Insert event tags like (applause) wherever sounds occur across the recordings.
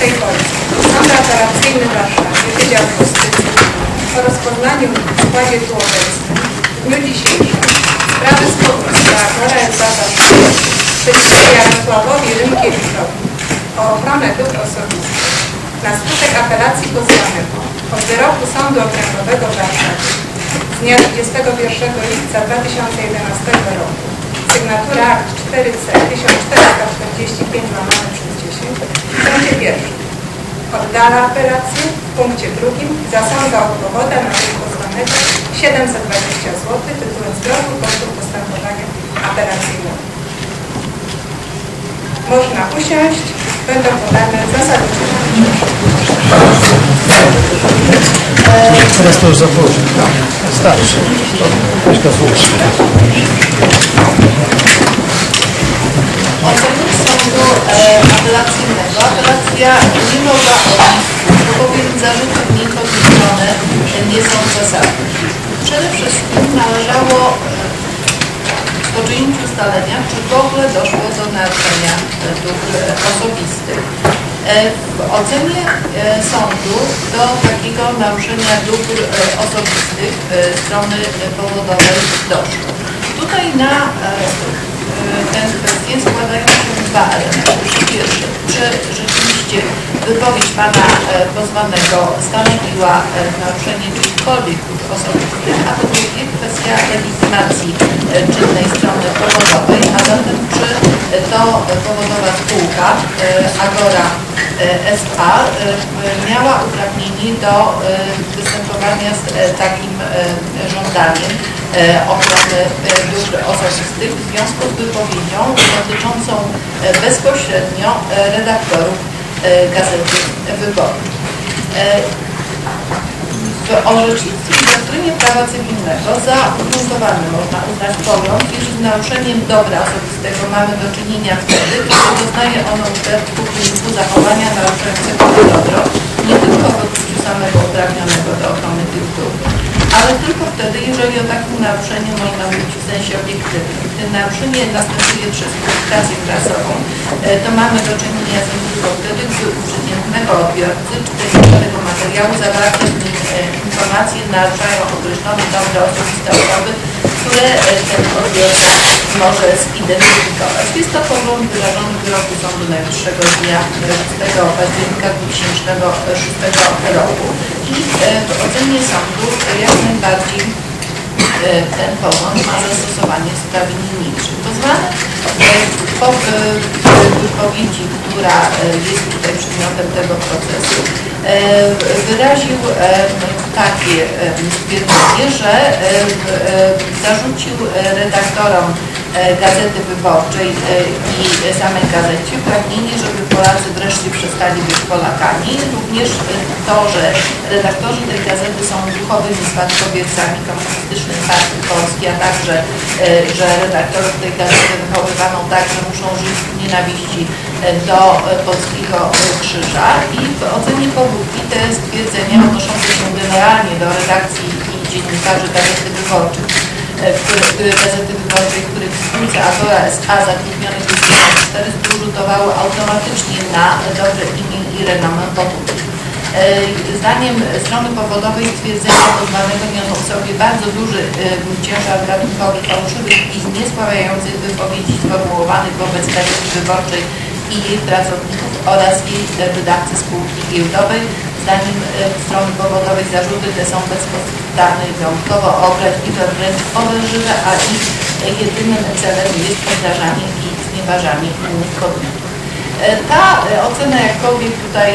Rzeczypospolitej Polskiej. Sąd Apelacyjny w Warszawie Wydział Justycji po rozpoznaniu w składzie tu obecnym w dniu dzisiejszym sprawy spółki operatora S.A. Warszawa przeciwko Jarosławowi Rynkiewiczowi o ochronę dóbr osobistych na skutek apelacji pozwanego od wyroku Sądu Okręgowego w Warszawie z dnia 21 lipca 2011 roku sygnatura akt 4C 1445 łamane przez 10 w punkcie pierwszym oddala apelację w punkcie drugim zasądza od powoda na pozwanego 720 zł tytułem zwrotu kosztów postępowania apelacyjnego. Można usiąść, będą podane zasady. Teraz to już za późno. Starczy. Weź go złóż. Sądu e, apelacyjnego. Apelacja odnieść, skutku, bowiem zarzuty w niej podniesione nie są zasadne. Przede wszystkim należało e, poczynić ustalenia, czy w ogóle doszło do naruszenia dóbr e, osobistych. W ocenie sądu do takiego naruszenia dóbr osobistych strony powodowej doszło. Tutaj na tę kwestię składają się dwa elementy. Po pierwsze, czy rzeczywiście wypowiedź pana e, pozwanego stanowiła e, naruszenie czychkolwiek dóbr osobistych, a po drugie kwestia legitymacji e, czynnej strony powodowej, a zatem czy to powodowa spółka Agora S.A. miała uprawnienie do z e, takim e, żądaniem e, ochrony dóbr osobistych w związku z wypowiedzią dotyczącą bezpośrednio redaktorów Gazety Wyborczej. W orzecznictwie i doktrynie prawa cywilnego za ugruntowane można uznać pogląd, iż z naruszeniem dobra osobistego mamy do czynienia wtedy, kiedy doznaje ono uszczerbku w wyniku zachowania naruszającego to dobro, nie tylko w samego uprawnionego do ochrony tych dóbr, ale tylko wtedy, jeżeli o takim naruszeniu można mówić w sensie obiektywnym. Gdy naruszenie następuje przez publikację prasową, e, to mamy do czynienia z nim tylko wtedy, gdy u przeciętnego odbiorcy czy tego materiału zawarte w nim e, informacje naruszają określone dobre osobiste osoby, które e, ten odbiorca może zidentyfikować. Jest to pogląd wyrażony w wyroku Sądu Najwyższego dnia 6 października 2006 roku i e, w ocenie sądu jak najbardziej e, ten pogląd ma zastosowanie w sprawie niniejszej. Pozwany e, po wypowiedzi, która jest tutaj przedmiotem tego procesu, wyraził e, takie e, stwierdzenie, że e, zarzucił e, redaktorom Gazety Wyborczej e, i samej gazecie pragnienie, żeby Polacy wreszcie przestali być Polakami. Również e, to, że redaktorzy tej gazety są duchowymi spadkobiercami komunistycznej partii Polski, a także, e, że redaktorów tej gazety wychowywano tak, że muszą żyć w nienawiści e, do e, polskiego e, krzyża i w ocenie powódki te stwierdzenia odnoszące się generalnie do redakcji i dziennikarzy Gazety Wyborczych e, które, Gazety Wyborczej, których spółce Agora S.A. zatrudnionych jest 400 rzutowały automatycznie na dobre imię i renomę powódki. E, Zdaniem strony powodowej stwierdzenia pozwanego niosą w sobie bardzo duży e, ciężar gatunkowy fałszywych i niesławiających wypowiedzi sformułowanych wobec Gazety Wyborczej i jej pracowników oraz jej wydawcy spółki giełdowej. Zdaniem e, strony powodowej zarzuty te są bezpodstawne i wyjątkowo obraźliwe, wręcz obelżywe, a ich jedynym celem jest obrażanie i znieważanie innych podmiotów. E, Ta e, ocena jakkolwiek tutaj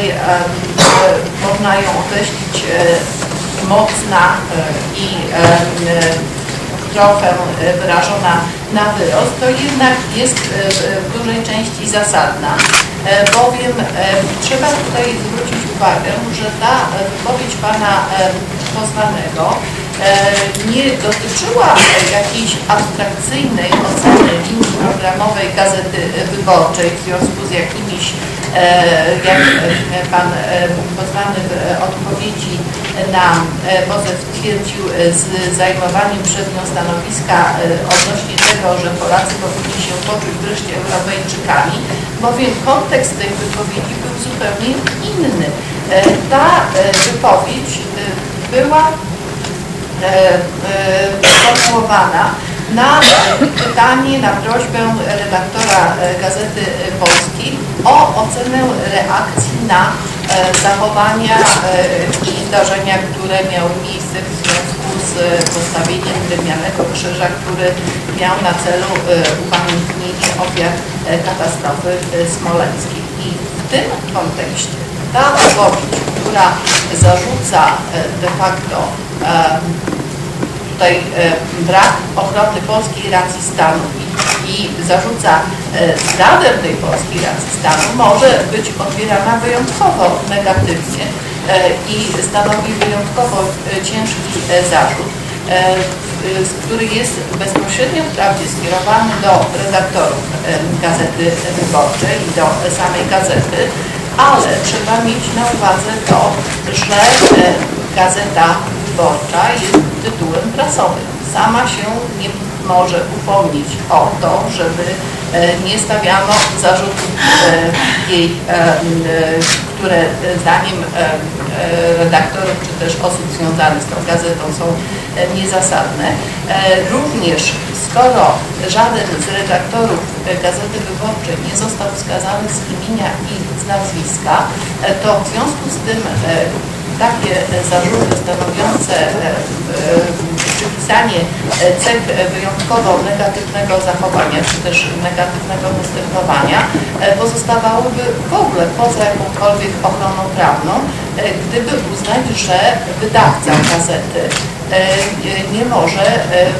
można ją określić mocna i trochę wyrażona na wyrost, to jednak jest w dużej części zasadna, bowiem trzeba tutaj zwrócić uwagę, że ta e, wypowiedź pana e, pozwanego e, nie dotyczyła jakiejś abstrakcyjnej oceny linii programowej Gazety Wyborczej w związku z jakimiś, jak pan pozwany w odpowiedzi na pozew twierdził, z zajmowaniem przez nią stanowiska odnośnie tego, że Polacy powinni się poczuć wreszcie Europejczykami, bowiem kontekst tej wypowiedzi był zupełnie inny. E, Ta e, wypowiedź e, była sformułowana na pytanie, na prośbę redaktora Gazety Polskiej o ocenę reakcji na zachowania i zdarzenia, które miały miejsce w związku postawieniem drewnianego krzyża, który miał na celu e, upamiętnienie ofiar e, katastrofy e, smoleńskiej. I w tym kontekście ta wypowiedź, która zarzuca de facto tutaj brak ochrony polskiej racji stanu i, zarzuca zdradę tej polskiej racji stanu może być odbierana wyjątkowo negatywnie i stanowi wyjątkowo e, ciężki e, zarzut, e, który jest bezpośrednio wprawdzie skierowany do redaktorów e, Gazety Wyborczej i do samej gazety, ale trzeba mieć na uwadze to, że e, Gazeta Wyborcza jest tytułem prasowym. Sama się nie może upomnieć o to, żeby e, nie stawiano zarzutów e, jej, e, e, które e, zdaniem e, e, redaktorów czy też osób związanych z tą gazetą są niezasadne. Również skoro żaden z redaktorów Gazety Wyborczej nie został wskazany z imienia i z nazwiska, to w związku z tym takie zarzuty stanowiące przypisanie e, cech wyjątkowo negatywnego zachowania, czy też negatywnego postępowania e, pozostawałyby w ogóle poza jakąkolwiek ochroną prawną, e, gdyby uznać, że wydawca gazety nie może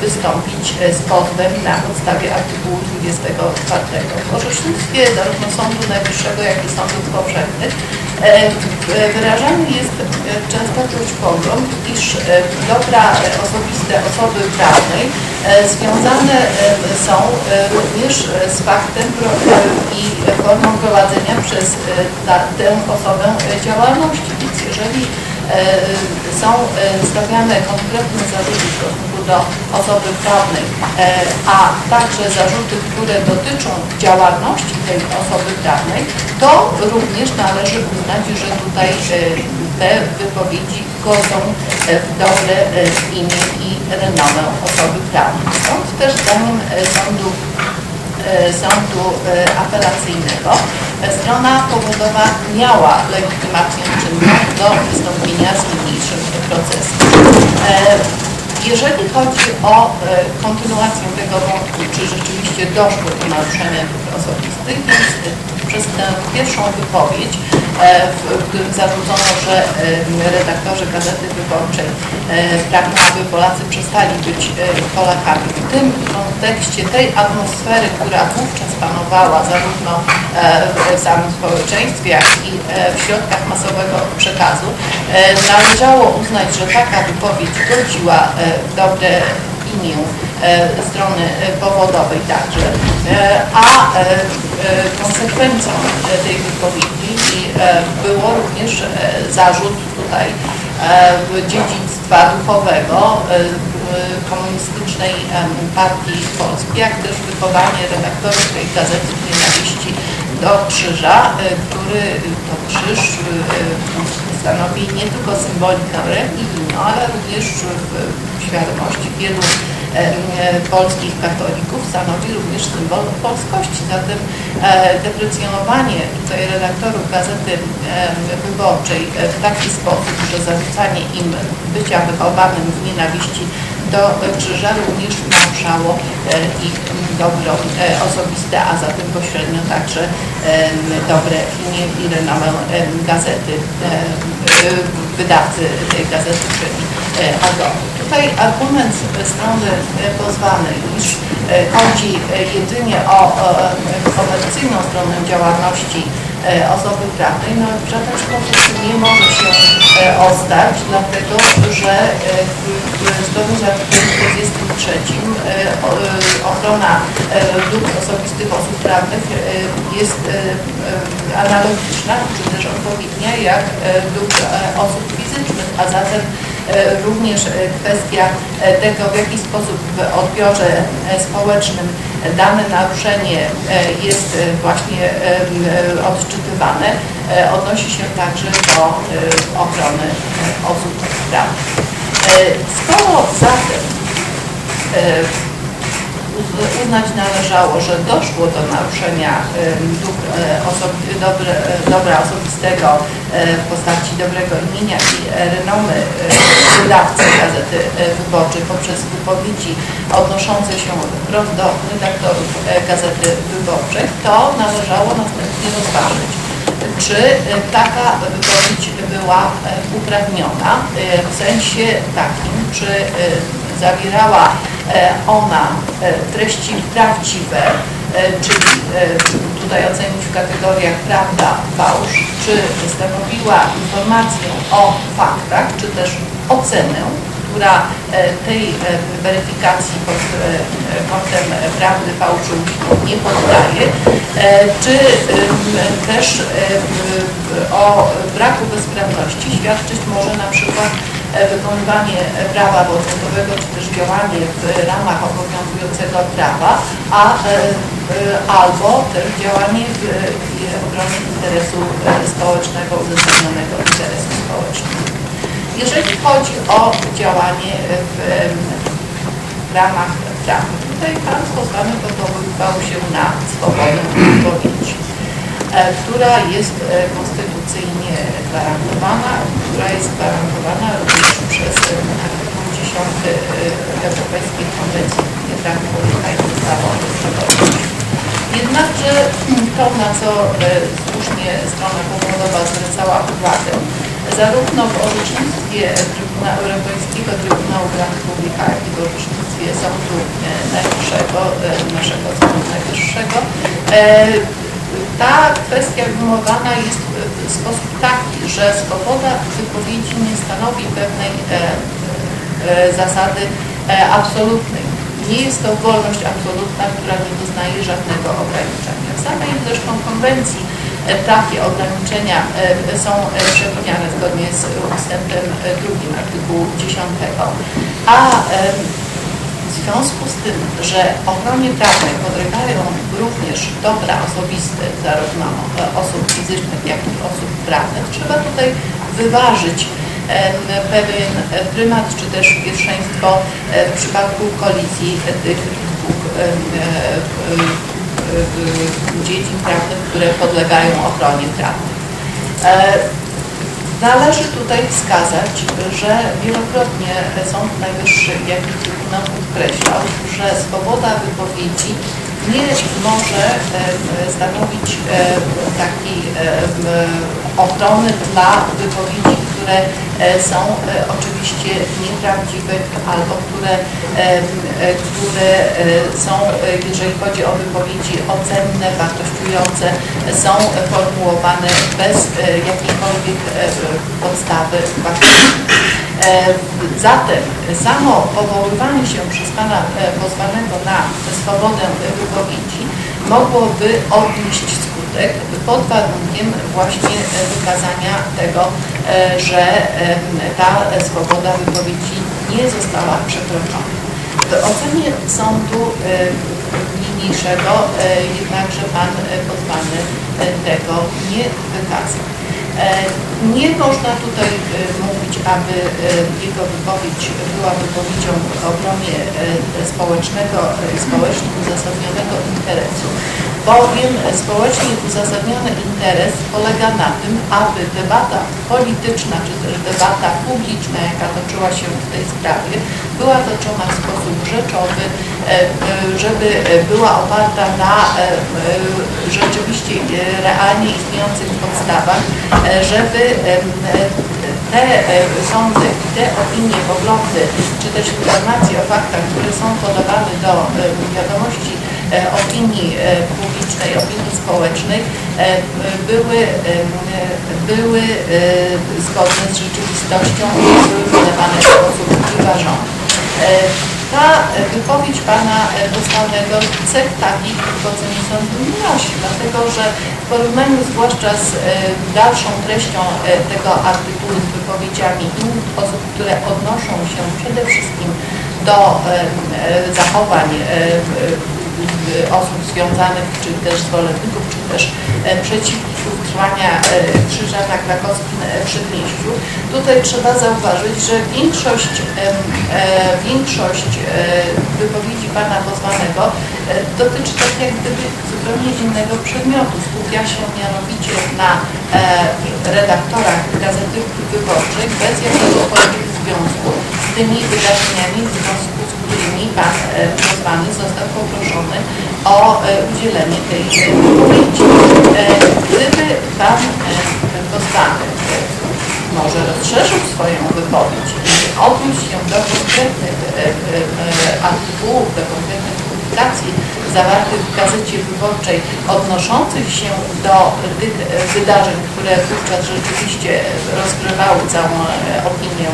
wystąpić z pozwem na podstawie artykułu 24. W orzecznictwie zarówno Sądu Najwyższego, jak i sądów powszechnych wyrażany jest e, częstokroć pogląd, iż e, dobra e, osobiste osoby prawnej e, związane e, są e, również e, z faktem e, i formą prowadzenia przez e, tę osobę e, działalności. Więc jeżeli e, są e, stawiane konkretne zarzuty w do osoby prawnej, e, a także zarzuty, które dotyczą działalności tej osoby prawnej, to również należy uznać, że tutaj e, te wypowiedzi godzą w dobre e, imię i renomę osoby prawnej. Stąd też zdaniem sądu sądu apelacyjnego strona powodowa miała legitymację czynną do wystąpienia z niniejszym procesem. Jeżeli chodzi o e, kontynuację tego wątku, czy rzeczywiście doszło do naruszenia dóbr osobistych, więc przez tę pierwszą wypowiedź, w w którym zarzucono, że e, redaktorzy Gazety Wyborczej e, pragną, aby Polacy przestali być e, Polakami. W tym kontekście tej atmosfery, która wówczas panowała zarówno e, w samym społeczeństwie, jak i e, w środkach masowego przekazu, e, należało uznać, że taka wypowiedź godziła e, dobre imię e, strony e, powodowej także, E, a e, e, konsekwencją e, tej wypowiedzi e, było również e, zarzut tutaj e, dziedzictwa duchowego e, komunistycznej partii Polskiej, jak też wychowanie redaktorów tej gazety nienawiści do krzyża, e, który to krzyż e, stanowi nie tylko symbolikę religijną, ale również w świadomości wielu e, polskich katolików stanowi również symbol polskości. Zatem e, deprecjonowanie tutaj redaktorów Gazety Wyborczej e, w taki sposób, że zarzucanie im bycia wychowanym w nienawiści do krzyża również naruszało e, ich dobro e, osobiste, a zatem pośrednio także dobre imię i renomę gazety, e, wydawcy tej gazety, czyli Agora. Tutaj argument strony pozwanej, iż chodzi jedynie o komercyjną stronę działalności osoby prawnej, no w żaden sposób nie może się e, ostać, dlatego że e, zgodnie z artykułem 43 e, o- e, ochrona e, dóbr osobistych osób prawnych e, jest e, e, analogiczna, czy też odpowiednia jak e, dóbr e, osób fizycznych, a zatem również e, kwestia e, tego, w jaki sposób w odbiorze e, społecznym dane naruszenie e, jest e, właśnie e, e, odczytywane, e, odnosi się także do e, ochrony e, osób prawnych. E, Skoro zatem e, uznać należało, że doszło do naruszenia e, e, dobra osobistego e, w postaci dobrego imienia i renomy wydawcy Gazety Wyborczej poprzez wypowiedzi odnoszące się wprost do redaktorów Gazety Wyborczej, to należało następnie rozważyć, czy taka wypowiedź była uprawniona w sensie takim, czy zawierała e, ona e, treści prawdziwe, e, czyli tutaj ocenić w kategoriach prawda, fałsz, czy stanowiła informację o faktach, czy też ocenę, która tej weryfikacji pod kątem prawdy fałszu nie poddaje, czy też o braku bezprawności świadczyć może na przykład wykonywanie prawa podmiotowego, czy też działanie w ramach obowiązującego prawa, a e, e, albo też działanie w w obronie interesu e, społecznego, uzasadnionego interesu społecznego. Jeżeli chodzi o działanie w, w ramach prawnych, tutaj Pan pozwany powoływał się na swobodę wypowiedzi, e, która jest e, konstytucyjnie gwarantowana, która jest gwarantowana również przez e, artykuł 10 e, Europejskiej Konwencji Praw Człowieka i ustawy o bezpieczeństwie. Jednakże to, na co e, słusznie strona powodowa zwracała uwagę, zarówno w orzecznictwie Trybunału Europejskiego Trybunału Praw Człowieka, jak i w orzecznictwie Sądu e, Najwyższego, e, naszego Sądu Najwyższego, e, ta kwestia wymowana jest w sposób taki, że swoboda wypowiedzi nie stanowi pewnej e, e, zasady e, absolutnej. Nie jest to wolność absolutna, która nie doznaje żadnego ograniczenia. W samej zresztą konwencji e, takie ograniczenia e, są e, przewidziane zgodnie z ustępem e, drugim artykułu 10. A w związku z tym, że ochronie prawnej podlegają również dobra osobiste zarówno e, osób fizycznych, jak i osób prawnych, trzeba tutaj wyważyć pewien e, prymat czy też pierwszeństwo e, w przypadku kolizji tych dwóch dziedzin prawnych, które podlegają ochronie prawnej. E, Należy tutaj wskazać, że wielokrotnie Sąd Najwyższy, jak i Trybunał podkreślał, że swoboda wypowiedzi nie może em, stanowić em, takiej em, ochrony dla wypowiedzi, które e, są e, oczywiście nieprawdziwe albo które, e, które są, jeżeli chodzi o wypowiedzi ocenne, wartościujące, są formułowane bez jakiejkolwiek podstawy Zatem samo powoływanie się przez Pana pozwanego na swobodę wypowiedzi mogłoby odnieść skutek pod warunkiem właśnie wykazania tego, że em, ta swoboda wypowiedzi nie została przekroczona. W ocenie sądu e, niniejszego e, jednakże Pan e, pozwany e, tego nie wykazał. E, Nie można tutaj e, mówić, aby e, jego wypowiedź była wypowiedzią w obronie społecznego, społecznie uzasadnionego interesu, bowiem społecznie uzasadniony interes polega na tym, aby debata polityczna czy też debata publiczna, jaka toczyła się w tej sprawie, była toczona w sposób rzeczowy, e, e, żeby była oparta na e, rzeczywiście realnie istniejących podstawach, żeby te sądy, te opinie, poglądy, czy też informacje o faktach, które są podawane do wiadomości opinii publicznej, opinii społecznej, były, były zgodne z rzeczywistością i były podawane w sposób wyważony. E, Ta e, wypowiedź pana e, posłanego cech takich w ocenie nie nosi, dlatego że w porównaniu zwłaszcza z e, dalszą treścią e, tego artykułu z wypowiedziami innych osób, które odnoszą się przede wszystkim do e, e, zachowań e, e, osób związanych, czy też zwolenników, czy też e, przeciwników trwania e, krzyża na krakowskim e, przedmieściu. Tutaj trzeba zauważyć, że większość, e, większość e, wypowiedzi pana pozwanego e, dotyczy tak jak gdyby zupełnie innego przedmiotu. Skupia się mianowicie na e, redaktorach Gazety Wyborczej bez jakiegokolwiek związku z tymi wydarzeniami, w związku z którymi pan e, pozwany został poproszony o e, udzielenie tej wypowiedzi. E, Gdyby pan pozwany e, może rozszerzył swoją wypowiedź i odniósł się do konkretnych artykułów, do konkretnych publikacji zawartych w Gazecie Wyborczej odnoszących się do tych wydarzeń, które wówczas rzeczywiście rozgrywały całą opinię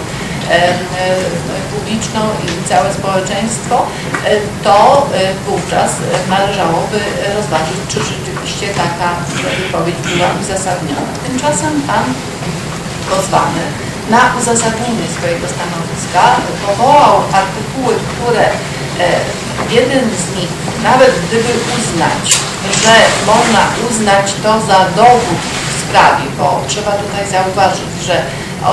publiczną i całe społeczeństwo, e, to e, wówczas e, należałoby rozważyć, czy rzeczywiście taka wypowiedź była uzasadniona. Tymczasem pan pozwany na uzasadnienie swojego stanowiska powołał artykuły, które e, jeden z nich, nawet gdyby uznać, że można uznać to za dowód w sprawie, bo trzeba tutaj zauważyć, że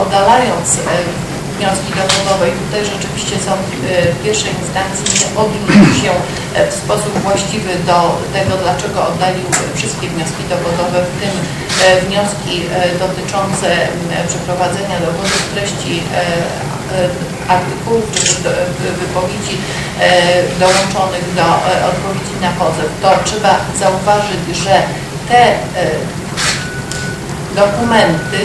oddalając e, wnioski dowodowe i tutaj rzeczywiście sąd e, pierwszej instancji nie odniósł się e, w sposób właściwy do tego, dlaczego oddalił wszystkie wnioski dowodowe, w tym e, wnioski e, dotyczące przeprowadzenia dowodu w treści e, e, artykułów czy wypowiedzi e, dołączonych do e, odpowiedzi na pozew, to trzeba zauważyć, że te e, dokumenty,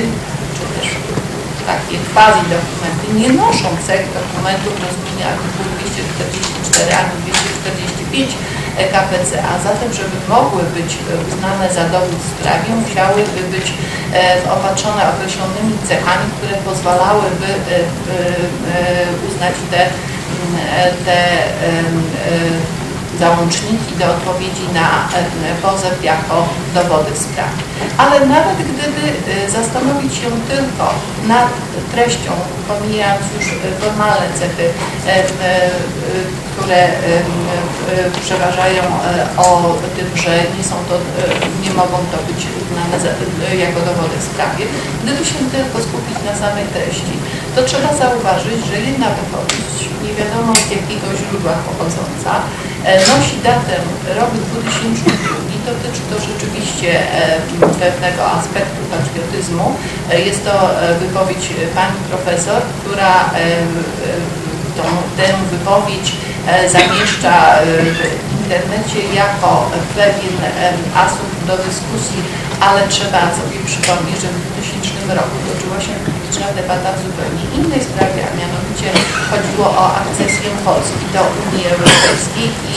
takie quasi dokumenty nie noszą cech dokumentów rozumienia artykułu 244 ani 245 KPC, a zatem, żeby mogły być e, uznane za dowód w sprawie, musiałyby być e, opatrzone określonymi cechami, które pozwalałyby e, uznać te, m, e, te załączniki do odpowiedzi na e, pozew jako dowody w sprawie. Ale nawet gdyby e, zastanowić się tylko nad treścią, pomijając już formalne cechy, e, które przeważają o tym, że nie są to, nie mogą to być uznane jako dowody w sprawie, gdyby się tylko skupić na samej treści, to trzeba zauważyć, że jedna wypowiedź, nie wiadomo z jakiego źródła pochodząca, nosi datę rok 2002, dotyczy to rzeczywiście e, pewnego aspektu patriotyzmu. E, Jest to e, wypowiedź pani profesor, która e, e, tą, tę wypowiedź e, zamieszcza e, w internecie jako pewien e, asum do dyskusji, ale trzeba sobie przypomnieć, że w 2000 roku toczyła się publiczna debata w zupełnie innej sprawie, a mianowicie chodziło o akcesję Polski do Unii Europejskiej i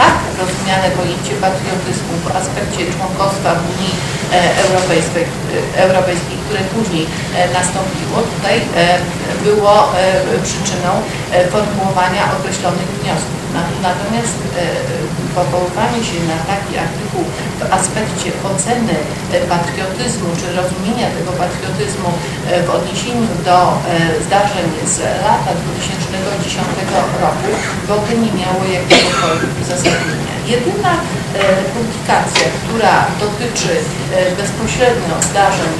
tak rozumiane pojęcie patriotyzmu w aspekcie członkostwa w Unii e, Europejskiej, e, Europejskiej które później e, nastąpiło, tutaj było przyczyną formułowania określonych wniosków. Natomiast e, e, powoływanie się na taki artykuł w aspekcie oceny e, patriotyzmu, czy rozumienia tego patriotyzmu w odniesieniu do zdarzeń z lata 2010 roku, w ogóle nie miało jakiegokolwiek uzasadnienia. Jedyna publikacja, która dotyczy bezpośrednio zdarzeń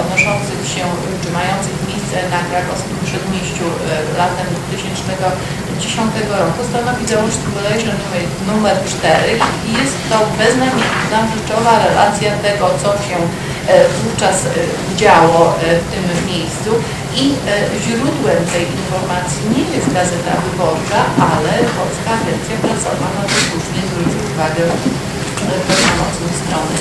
odnoszących się, czy mających miejsce na krakowskim przedmieściu latem 2000 1910 roku stanowi załącznik bodajże numer, numer 4 i jest to beznamienna rzeczowa relacja tego, co się e, wówczas e, działo e, w tym miejscu i źródłem tej informacji nie jest Gazeta Wyborcza, ale Polska Agencja Prasowa na to słusznie zwrócił uwagę pełnomocnej strony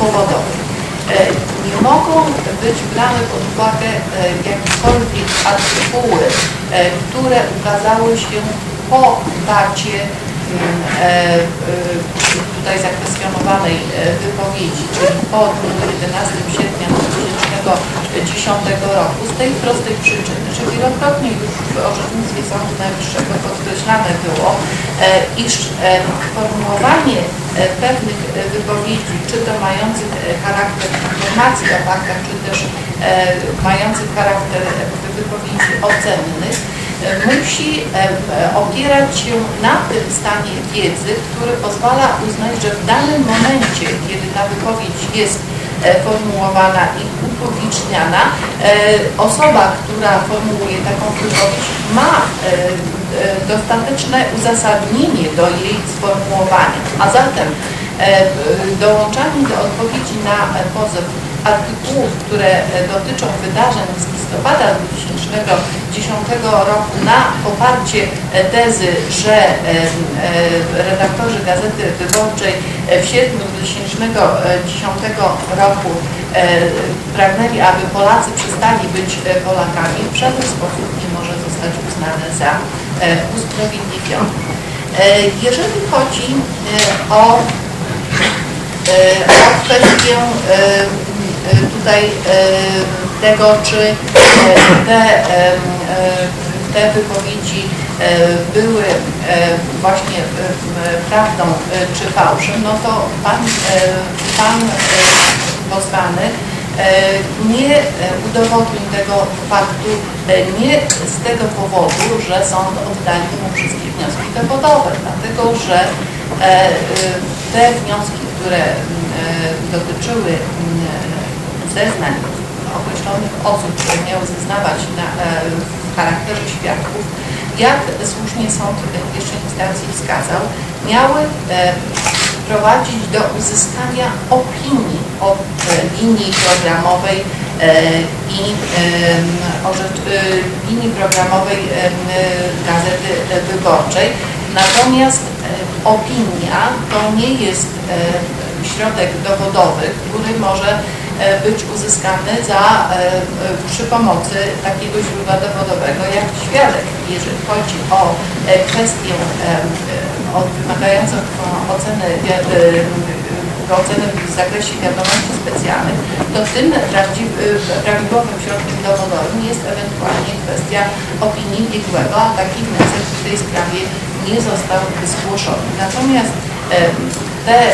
powodowej. E, Nie mogą być brane pod uwagę e, jakiekolwiek artykuły, e, które ukazały się po dacie mm, tutaj zakwestionowanej wypowiedzi, czyli po dniu 11 sierpnia 2010 roku z tej prostej przyczyny, że wielokrotnie już w orzecznictwie Sądu Najwyższego podkreślane było, e, iż e, formułowanie e, pewnych wypowiedzi, czy to mających charakter informacji o faktach, czy też mających charakter wypowiedzi ocennych, musi opierać się na tym stanie wiedzy, który pozwala uznać, że w danym momencie, kiedy ta wypowiedź jest formułowana i upubliczniana, e, osoba, która formułuje taką wypowiedź ma e, e, dostateczne uzasadnienie do jej sformułowania. A zatem e, dołączanie do odpowiedzi na e, pozew artykułów, które e, dotyczą wydarzeń z listopada 2010 roku na poparcie e, tezy, że e, e, redaktorzy Gazety Wyborczej w sierpniu 2010 roku pragnęli, aby Polacy przestali być Polakami, w żaden sposób nie może zostać uznane za usprawiedliwione. Jeżeli chodzi o o kwestię tutaj tego, czy e, te, e, te wypowiedzi e, były właśnie prawdą czy fałszem, no to pan, pan pozwany nie udowodnił tego faktu nie z tego powodu, że sąd oddalił mu wszystkie wnioski dowodowe, dlatego że te wnioski, które dotyczyły zeznań określonych osób, które miały zeznawać na, e, w charakterze świadków, jak słusznie sąd w pierwszej instancji wskazał, miały e, prowadzić do uzyskania opinii o e, linii programowej i linii programowej Gazety Wyborczej. Natomiast opinia to nie jest środek dowodowy, który może być uzyskany za, e, e, przy pomocy takiego źródła dowodowego jak świadek. Jeżeli chodzi o e, kwestię e, e, wymagającą oceny, e, oceny w zakresie wiadomości specjalnych, to tym e, prawidłowym środkiem dowodowym jest ewentualnie kwestia opinii biegłego, a taki wniosek w tej sprawie nie został zgłoszony. Natomiast e, te e, e,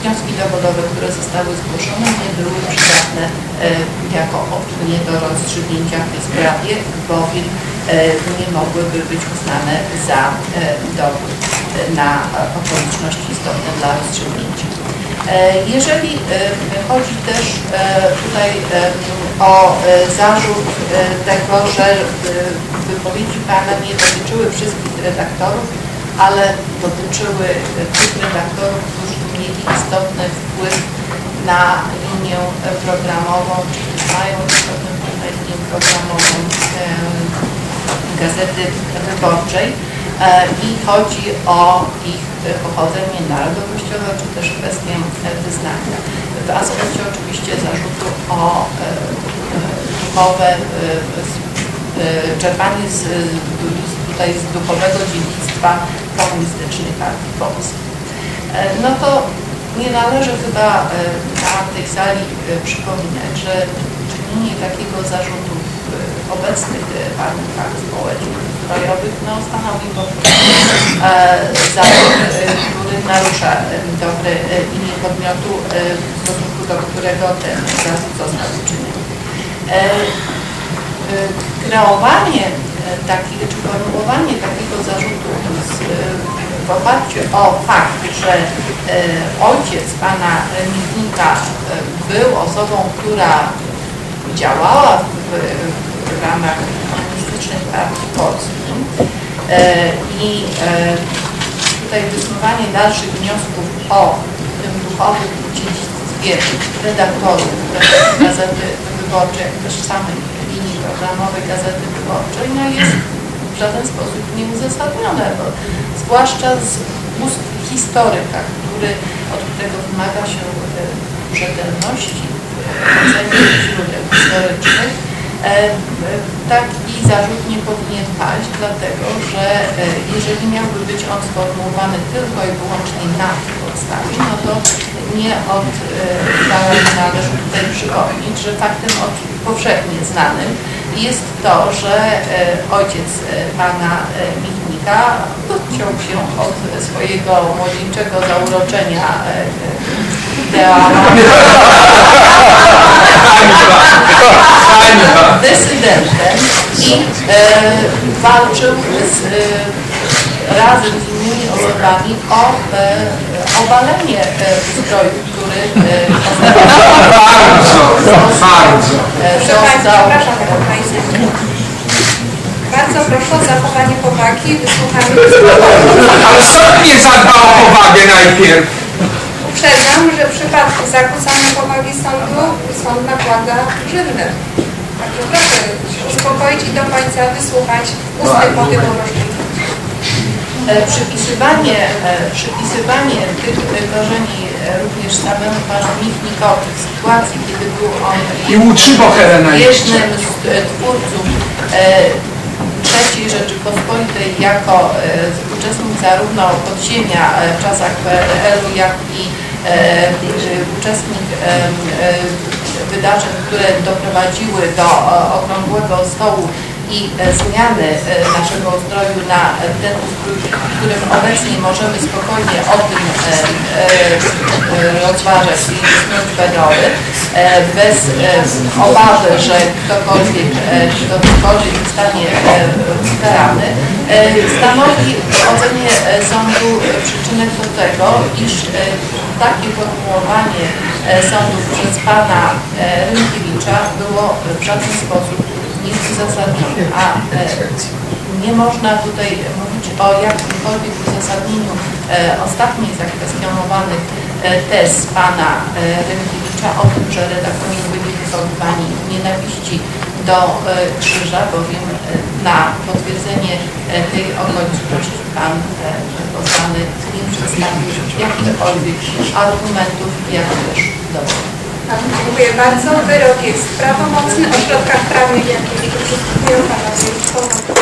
wnioski dowodowe, które zostały zgłoszone, nie były przydatne e, jako opinie do rozstrzygnięcia w tej sprawie, bowiem nie mogłyby być uznane za dowód na okoliczności istotne dla rozstrzygnięcia. Jeżeli chodzi też tutaj o zarzut tego, że wypowiedzi Pana nie dotyczyły wszystkich redaktorów, ale dotyczyły tych redaktorów, którzy mieli istotny wpływ na linię programową, czy też mają istotny wpływ na linię programową em, Gazety Wyborczej e, i chodzi o ich pochodzenie narodowościowe, czy też kwestię e, wyznania. W aspekcie oczywiście zarzutu o e, e, duchowe e, e, czerpanie z- tutaj z duchowego dziedzictwa komunistycznej partii polskiej. E, No to nie należy chyba e, na tej sali e, przypominać, że czynienie takiego zarzutu obecnych e, warunkach społecznych, ustrojowych, no stanowi po prostu który narusza dobre imię podmiotu, w stosunku do którego ten zarzut został uczyniony. Kreowanie takiego, czy formułowanie takiego zarzutu z, w oparciu o fakt, że e, ojciec pana Michnika e, był osobą, która działała w, w ramach komunistycznej partii polskiej e, i tutaj wysnuwanie dalszych wniosków o tym duchowym dziedzictwie redaktorów Gazety Wyborczej, jak też samej linii programowej Gazety Wyborczej, no jest w żaden sposób nieuzasadnione, bo zwłaszcza z ust historyka, który, od którego wymaga się e, rzetelności w ocenie źródeł historycznych, e, taki zarzut nie powinien paść, dlatego że e, jeżeli miałby być on sformułowany tylko i wyłącznie na no to nie od należy tutaj przypomnieć, że faktem powszechnie znanym jest to, że e, ojciec e, pana e, Michnika odciął się od swojego młodzieńczego zauroczenia ideała. Desydentem i walczył z, razem z innymi osobami o obalenie e, ustroju, który e, Bardzo, (laughs) bardzo. e, przepraszam. Bardzo proszę o zachowanie powagi i wysłuchanie Ale sąd nie zadbał o powagę najpierw. Uprzedzam, że w przypadku zakłócania powagi sądu sąd nakłada grzywnę. Także proszę się uspokoić i do końca wysłuchać ustnej powiadomości. E, Przypisywanie, e, przypisywanie tych e, korzeni e, również samemu panu Michnikowi w sytuacji, kiedy był on I jednym z e, twórców e, III Rzeczypospolitej jako e, uczestnik zarówno podziemia e, w czasach PRL-u, jak i e, e, uczestnik e, e, wydarzeń, które doprowadziły do e, okrągłego stołu i e, zmiany e, naszego ustroju na ten ustrój, w którym obecnie możemy spokojnie o tym e, rozważać i snuć pedoły, e, bez obawy, że ktokolwiek, e, ktokolwiek zostanie karany, e, stanowi w ocenie sądu przyczynek do tego, iż takie formułowanie sądu przez pana Rynkiewicza było w żaden sposób nieuzasadnione, a e, nie można tutaj mówić o jakimkolwiek uzasadnieniu e, ostatnich zakwestionowanych e, tez pana Rynkiewicza o tym, że redaktorzy byli wychowywani nienawiści do krzyża, bowiem na potwierdzenie tej okoliczności pan pozwany nie przedstawił jakichkolwiek argumentów, jak też dowodów. Dziękuję bardzo. Wyrok jest prawomocny. O środkach prawnych, jakie przysługują Panowie.